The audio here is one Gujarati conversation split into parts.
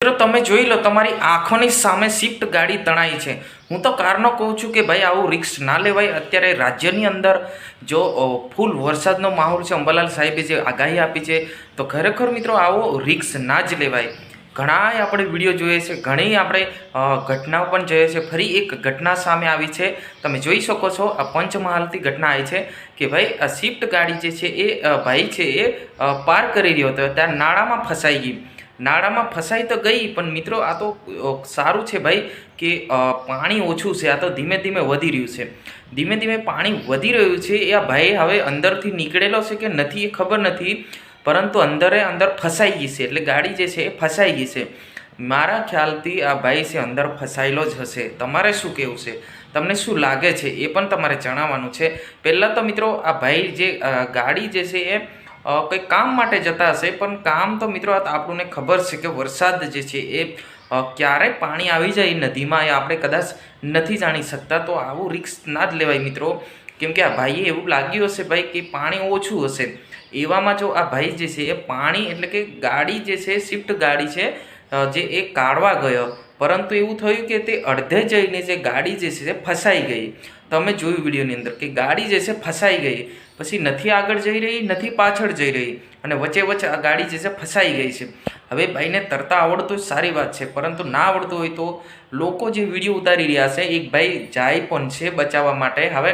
મિત્રો, તમે જોઈ લો, તમારી આંખોની સામે શિફ્ટ ગાડી તણાઈ છે. હું તો કારનો કહું છું કે ભાઈ, આવું રિક્સ ના લેવાય. અત્યારે રાજ્યની અંદર જો ફૂલ વરસાદનો માહોલ છે, અંબાલાલ સાહેબે જે આગાહી આપી છે, તો ખરેખર મિત્રો, આવો રિક્સ ના જ લેવાય. ઘણાય આપણે વીડિયો જોઈએ છે, ઘણી આપણે ઘટનાઓ પણ જોઈએ છે. ફરી એક ઘટના સામે આવી છે. તમે જોઈ શકો છો, આ પંચમહાલથી ઘટના આવી છે કે ભાઈ, આ શિફ્ટ ગાડી જે છે એ ભાઈ છે એ પાર કરી રહ્યો હતો. ત્યાં નાળામાં ફસાઈ ગઈ. નાળામાં ફસાઈ તો ગઈ, પણ મિત્રો આ તો સારું છે ભાઈ કે પાણી ઓછું છે, આ તો ધીમે ધીમે વધી રહ્યું છે. ધીમે ધીમે પાણી વધી રહ્યું છે, એ આ ભાઈ હવે અંદરથી નીકળેલો છે કે નથી એ ખબર નથી, પરંતુ અંદરે અંદર ફસાઈ ગઈ છે, એટલે ગાડી જે છે એ ફસાઈ ગઈ છે. મારા ખ્યાલથી આ ભાઈ છે અંદર ફસાયેલો જ હશે. તમારે શું કહેવું છે? તમને શું લાગે છે? એ પણ તમારે જણાવવાનું છે. પહેલાં તો મિત્રો આ ભાઈ જે ગાડી જે છે એ અ, કંઈક કામ માટે જતા હશે પણ કામ તો મિત્રો આપણને ખબર છે કે વરસાદ જે છે એ ક્યારે પાણી આવી જાય નદીમાં એ આપણે કદાચ નથી જાણી શકતા. તો આવું રિક્સ ના જ લેવાય મિત્રો. કેમ કે આ ભાઈએ એવું લાગ્યું હશે ભાઈ કે પાણી ઓછું હશે. એવામાં જો આ ભાઈ જે છે એ પાણી એટલે કે ગાડી જે છે સ્વિફ્ટ ગાડી છે જે એ કાઢવા ગયો, પરંતુ એવું થયું કે તે અડધે જઈને જે ગાડી જે છે તે ફસાઈ ગઈ. તમે જોયું વિડીયોની અંદર કે ગાડી જે છે ફસાઈ ગઈ. પછી નથી આગળ જઈ રહી, નથી પાછળ જઈ રહી અને વચ્ચે વચ્ચે આ ગાડી જે છે ફસાઈ ગઈ છે. હવે ભાઈને તરતા આવડતું સારી વાત છે, પરંતુ ના આવડતું હોય તો લોકો જે વીડિયો ઉતારી રહ્યા છે, એક ભાઈ જાય પણ છે બચાવવા માટે. હવે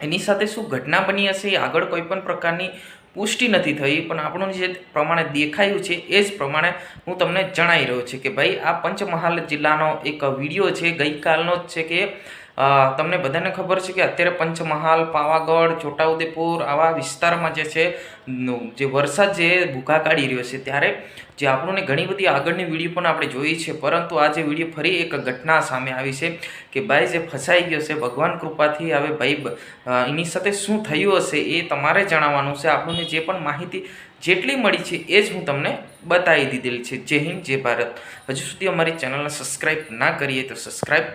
એની સાથે શું ઘટના બની હશે આગળ કોઈ પણ પ્રકારની પુષ્ટિ નથી થઈ, પણ આપણું જે પ્રમાણે દેખાયું છે, એ જ પ્રમાણે હું તમને જણાવી રહ્યો છું કે ભાઈ, આ પંચમહાલ જિલ્લાનો એક વીડિયો છે, ગઈકાલનો જ છે કે તમને બધાને ખબર છે કે અત્યારે પંચમહાલ, પાવાગઢ, છોટાઉદેપુર આવા વિસ્તારમાં જે છે જે વરસાદ જે ભૂખા કાઢી રહ્યો છે, ત્યારે જે આપણને ઘણી બધી આગળની વીડિયો પણ આપણે જોઈ છે, પરંતુ આ જે વીડિયો ફરી એક ઘટના સામે આવી છે કે ભાઈ જે ફસાઈ ગયો છે, ભગવાન કૃપાથી હવે ભાઈ એની સાથે શું થયું હશે એ તમારે જણાવવાનું છે. આપણને જે પણ માહિતી જેટલી મળી છે એ જ હું તમને બતાવી દીધેલી છે. જય હિન્દ, જય ભારત. હજુ સુધી અમારી ચેનલને સબસ્ક્રાઈબ ના કરીએ તો સબસ્ક્રાઈબ